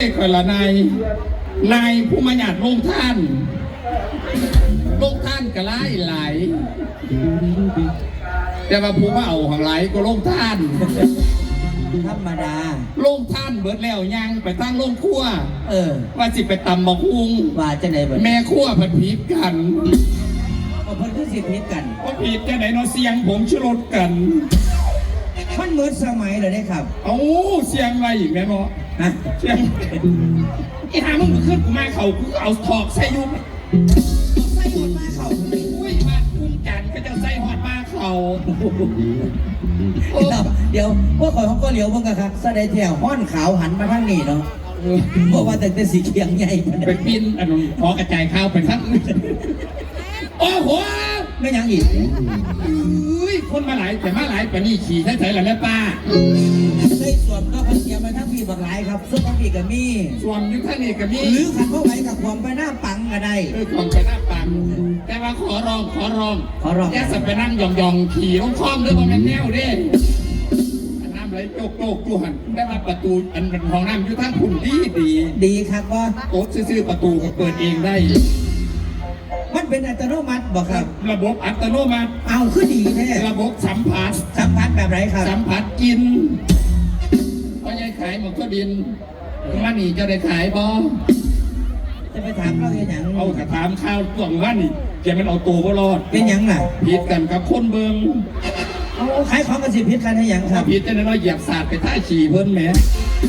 เอกละนายนายผู้มาหยาดลงท่านลงท่านก็ไล่หลายแต่ว่าผู้มาเอาของไหลายก็ลงท่านธรรมดาลงท่านเบิดแล้วยังไปตั้งลงครัวเออ ว่าสิไปตำบักฮุงว่าจะไหนบ่แม่ครัวผัดผีกันเอาเพิ่นคือสิพิษกันว่าผีจะไหนเนาะเสียงผมชลดกันมันเหมือนสมัยเลยได้ครับ เอาเสียงอะไรอีกแม่เนาะ ฮะเสียงไอ้หามึงขึ้นกูมาเขากูเอาถอกใส่อยุ่ใส่หมดมาเขาอุ้ยบ้านกุ้งจันทร์ก็จะใส่หอดมาเขาโอ้เดี๋ยวเดี๋ยวพวกข่อยเขาก็เหลียวเพิ่งกะครับแสดงแถวห้อนขาวหันมาทางนี้เนาะเพราะว่าแต่แต่สีเขียงใหญ่มันไปปินอันนั้นขอกระจายข้าวไปทั้งอื่นโอ้โห ไม่ยังอีกอุ้ยคนมาหลายแต่มาหลายปานนี่ขี่ใช่ไหมล่ะแม่ป้าในส่วนก็เพิ่นเตรียมมาทั้งพี่บักหลายครับซึ่งบางพี่ก็มีส่วนอยุคท่านนี่ก็มีหรือขันเข้าไปกับความไปหน้าปังก็ได้เออของไปหน้าปัง แต่ว่าขอร้องขอร้องขอร้องแย่สับไปนั่งยองยองๆขี่ลงคล้องเด้อบ่แม่นแนวเด้อันน้ำไหลโจกโจกจูหันได้มาประตูอันเป็นห้องน้ำอยู่ทางคุณดีดี ดีครับว่าโต๊ะซื่อๆประตูก็เปิดเองได้มัน เป็นอัตโนมัติบอกครับ ระบบอัตโนมัติ เอาคือดีแท้ระบบสัมผัส สัมผัสแบบไรครับ สัมผัสกินเพราะยายขายหมกก็ดินว่านี่จะได้ขายบ่จะไปถามเราเห็นอย่างเอากระถามข้าวต่วงว่านี่แกมันเอาตัวบ่รอด เป็นหยังล่ะผิดกันกับคนเบิงเอาขายของกันสิพิษกันให้หยังคถ้ารับผิดจะน้อยเหยียบสาดไปท่าฉี่เพิ่นแหม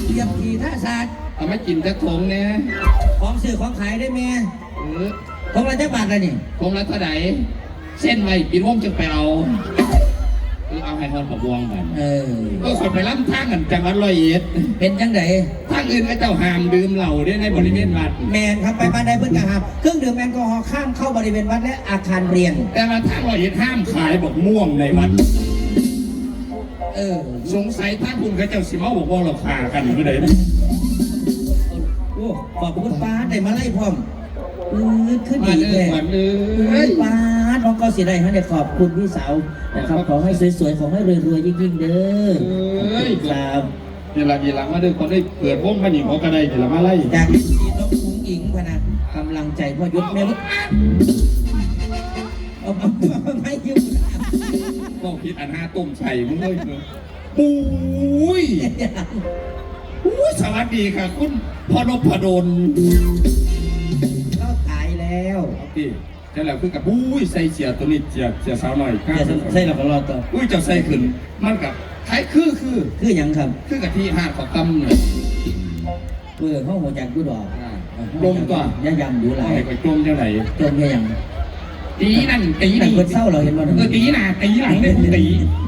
เยี่ยมทีท่าศาสตร์เอามากินจักถงเนี่ยของซื้อของขายได้ไหมเออ ของอะไรจักบาทละนี่คงละเท่าไหร่เส้นไว้ปิดวงจะไปเอาเออเอาให้ทอนกับวงมันเออ ก็ขอยไปล้ำทางกันจังหวัดร้อยเอ็ดเป็นจังไดทางอื่นก็เจ้าห้ามดื่มเหล้าได้ในบริเวณวัด แมนครับไปบ้านใดเพื่อนกันครับเครื่องดื่มแอลกอฮอล์ข้ามเข้าบริเวณวัดและอาคารเรียน แต่ว่าทางร้อยเอ็ดห้ามขายบอกม่วงในวัด เออ สงสัยท่านคุณก็เจ้าสิมาบอกว่าเราขากันเมื่อใดโอ้ขอบคุณป้าได้มาไล่พร้อม เออขึ้นมาดีเด้เลอยมาเด้เฮ้อยป้าน้องก็สิได้ฮะเดี๋ยวขอบคุณพี่สาวนะครับขอให้สวยๆขอให้รวยๆยิ่งๆเด้อเอ้ยครับเวลาดีหลังมาเด้อคนได้เปิดวงมาหนิเขาก็ได้เดี๋ยวมาไล่จากที่น้องคุ้งอิงพะนะกำลังใจพ่อยุทธแม่ลุกเอาเอาไม่ยุ่งก็คิดอันห้าต้มใส่มึงเลยเนอะปุ้ยอุ้ยสวัสดีค่ะ คุณพ่อนพดล พี่ใช่แล้วคือกับอุ้ยใส่เสียตัวนี้เสียเสียสาวหน่อยครับอย่าใส่หลักรอต่ออุ้ยเจ้าใส่ขึ้น มันกับคล้ายคือคือคือหยังครับ คือกับที่ห้าของกำเนี่ยเพื่อห้องหัวใจกูดอกดมก่อนย่ายำดูหลายไอ้ไปจมจังไหนจมแค่ยังตีนั่นตีแต่นี่คนเศร้าเราเห็นบ่เออตีหน้าตีหลังเนี่ยตี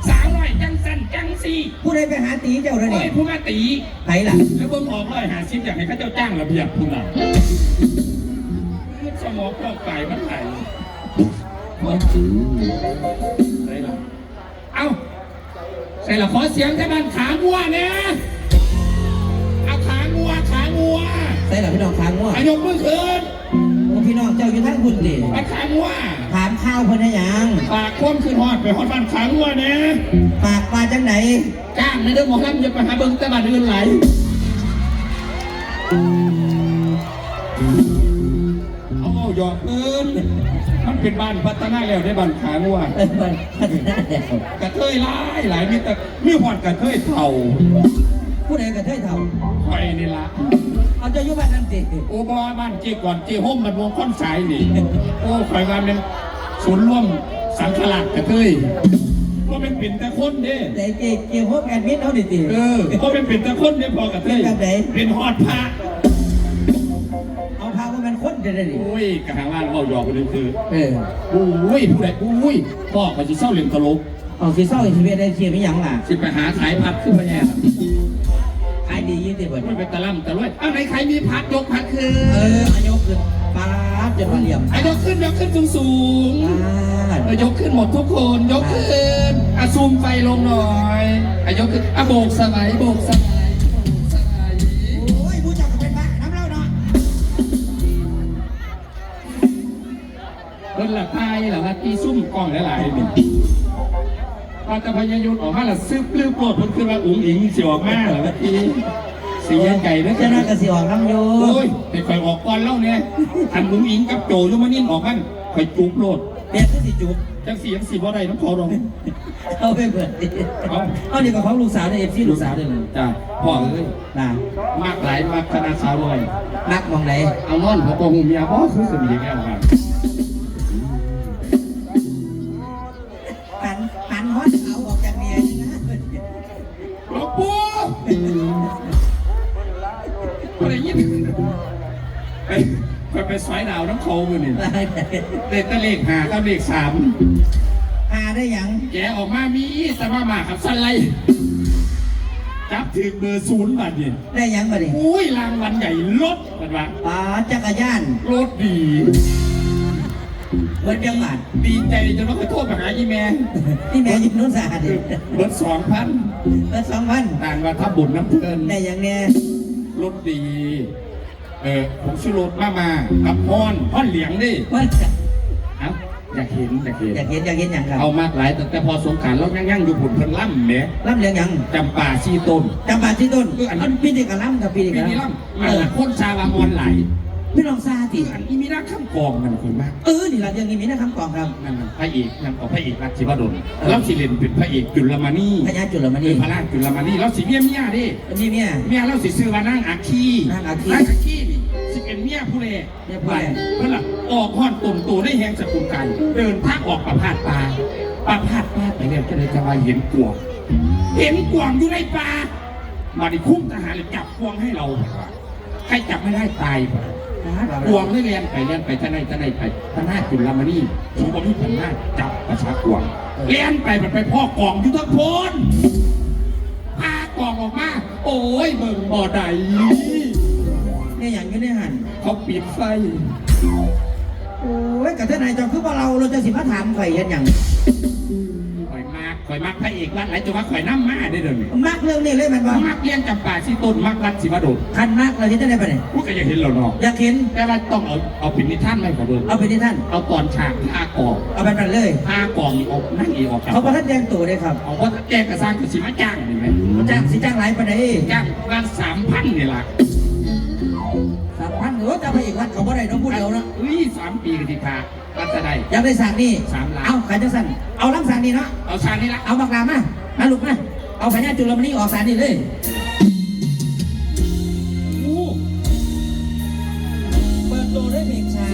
สาวหน่อยจังสันจังสีผู้ใดไปหาตีเจ้าเลยโอ้นี่ยผู้มาตีไผล่ะแล้วเบิ่งออกเลยหาชิปอยากให้เขาเจ้าจ้างระเบียบคุณอะ สมองก็ไก่มันไก่เอาใส่ละขอเสียงแค่บ้านขางัวเนี่ยเอาขางัวขางัวใส่หลักพี่น้องค้างว่าอายกมือขึ้นพี่น้องเจ้าอยู่ทั้งบุญดิไปขางัวถามข้าวเพิ่นได้หยังฝากคว่ำขึ้นหอดไปหอดบ้านขางัวเนี่ยปากมาจังไหนจ้างในเรื่องหมอลำอย่าไปหาเบิ่งแตะบ้านอื่นไหลเอาเอา หยอกเอินมันเป็นบ้านพัฒนาแล้วได้บ้านขางัวเออมันพัฒนาแล้วกระเทยหลายหลายมีแต่มีหอดกระเทยเท่าผู้ใดกระเทยเท่าคอยนี่ละเอาเจ้าอยู่บ้านนั่นสิโอ้บอบ้านเจีก่อนเจีห่มมันวงค้อนสายนี่โอ้คอยว่าเป็นศูนย์ร่วมสังขารกระเทยว่าเป็นปิ่นแต่คนเด้แต่เกี่ยวเกี่ยวพวกแอดมิดเอาดิติเออว่าเป็นปิ่นแต่คนเด้พอกระเทยแบบไหนเป็นหอดพระ จะได้ดิโอ้ยกะหาว่าเราหยอกกันเลยคือเออโอ้ยผู้ใดโอ้ยพ่อเขาจะเศร้าเรียนตลกเอาสิเศร้าอีกชีวิตได้เชียร์ไม่ยังล่ะสิไปหาขายพัดขึ้นมาแย่ขายดียี่สิบเบิดไม่ไปตะล่ำตะลุยเอาไหนใครมีพัดยกพัดคืเอนออายกขึ้นป๊าบจนมาเหลี่ยมไอ้ยกขึ้นยกขึ้นสูงสูงป๊าบๆเออยกขึ้นหมดทุกคนยกขึ้นอะซูมไฟลงหน่อยไอ้ยกขึ้นอะโบกสไลด์โบกสไลด์ พิ่นละทายละว่าตีซุ่มกล้องหลายๆนี่พอจะพยายามออกมาละซึบปลื้มโปรดเพิ่นคือว่าอุ๋งอิงสิออกมาละว่าตีสิเสียใจเด้อเจ้าหน้ากระสีออกน้ำโยโอ้ยแต่คอยออกก่อนเล่าเนี่ยอันลุงอิงกับโจยมานิ่ออกกันคอยจุกโลดเปียกก็สิจุกจังสีจังสีบ่ได้น้ำเขาดองเอาไปเปิดดิเอาเอาเดี๋ยวกับของลูกสาวในเอฟซีลูกสาวด้วยเลยจ้าพ่อเอ้ยนะมากหลายมากขนาดสาวลอยนักมองไหนเอานอนหัวกหูเมียบ่คือสมีแก้วครับ ไปไปสายดาวน้ำเขามือนี่ได้เลขตะเลขหากับเลขสามหาได้ยังแกออกมามีสมามากับสันไลจับถึงเบอร์ศูนย์บาทเนี่ยได้ยังมาดิอุ้ยรางวัลใหญ่รถกันว่าป๋าจักรยานรถดีเบิร์ดยังบาทดีใจจนว่าเขาโทษมาหาอีแม่นี่แม่ยิบนุ่นสาหัสดิเบิร์ดสองพันเบิร์ดสองพันต่างว่าถ้าบุญน้ำเพลินได้ยังเนี่ยรถดี เออผมชื่อรถมามากับพรพรเหลียงดิว่าเอ้าอยากเห็นอยากเห็นอยากเห็นอยากเห็นอย่างครับเอามากหลายแต่แต่พอสงกรารเรายังยังอยู่ผุนเพิ่นล่ำเนี่ยล่ำเลี้ยงยังจำป่าชีต้น จำบาทที่ต้นคืออันนั้อันนพี่เด็กกับล่ำกับพี่เด็กปีกับนี้ล่ำล่ำเออันอนั้นคนชาวามอนไหลพี่น้องซาติคืออันนี้มีนักข้ามกองมันคนมากเออนี่ละเรื่องนี้มีนะคำกองครับนั่นน่ะพระเอกนั่นก็พระเอกรักชิบดลแล้วสิเล่นเป็นพระเอกจุลมานีพญาจุลมเป็ณีนพระราชจุลมานีแล้วสิเมียเมียดินี่เมียเมียเราสิซื้อว่านางอาคีนางอาคีนางอาคีนี่ สิเป็นเมียผู้เล่เมียผู้เล่เพื่อนล่ะออกห้อนตุ่มตูได้แหงสกุลกัน เดินทางออกประพาสป่าประพาสป่าไปเนี่ยจะได้จะว่าเห็นกวางเห็นกวางอยู่ในป่ามาดิคุ้มทหารเลยจับกวางให้เราใครจับไม่ได้ตายไปกวงไม่เรียนไปเรียนไปท่านใดท่านใดไปท่านหน้าจุลมานีถือว่ามีท่านหน้าจับประชากวงเรียนไปมันไปพ่อกองอยู่ทั้งโพนพากองออกมา โอ้ยเบิ่งบ่อใด เนี่ยอย่างนี้เนี่ยหันเขาปิดไฟ โอ้ยกับท่านนายจอมคือว่าเราเราจะสิมาถามข่อยเห็นอย่างข่อยมากข่อยมากพระเอกวัดไหนจะว่าข่อยน้ำมาได้เดี๋ยวนี้มักเรื่องนี้เลยแมันบ่มักเรียนจำป่าที่ต้นมักรัดสิวดลคันมากเราจะได้ปะเนี่ยพวกก็ยังเห็นเราเนาะอยากเห็นแต่ว่าต้องเอาเอาปิ่นนิท่านไม่ขอเบิ่งเอาไปที่ท่าน เอาตอนฉากผ้ากองเอาไปนั่นเลยผ้ากองนี่ออกนั่งอีออกจากเขาบอกท่านแจ้งตัวเลยครับเอาว่าแจ้งกระซังคือสิมาจ้างเห็นไหมจ้างสิจ้างหลายปานใดจ้างงานสามพันนี่ล่ะ สามพันหรือว่าจะไปอีกวัดเขาบ่ได้น้องพูดเดียวเนาะอุ้ยสามปีกันทีพารัชได้อยากได้สากนี่สามล้านเอาขายจังสั่นเอาลำสากนี่เนาะเอาชานี่ละเอาบักลามามาลูกมาเอาพญาจุลมณีออกสากนี่เลยอู้เปิดตัวด้วยเพลงช้า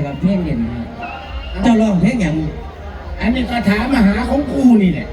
นิยมนะครับเพลงเด่นครับเจ้าร้องเพลงอย่างอันนี้คาถามหาของกูนี่แหละ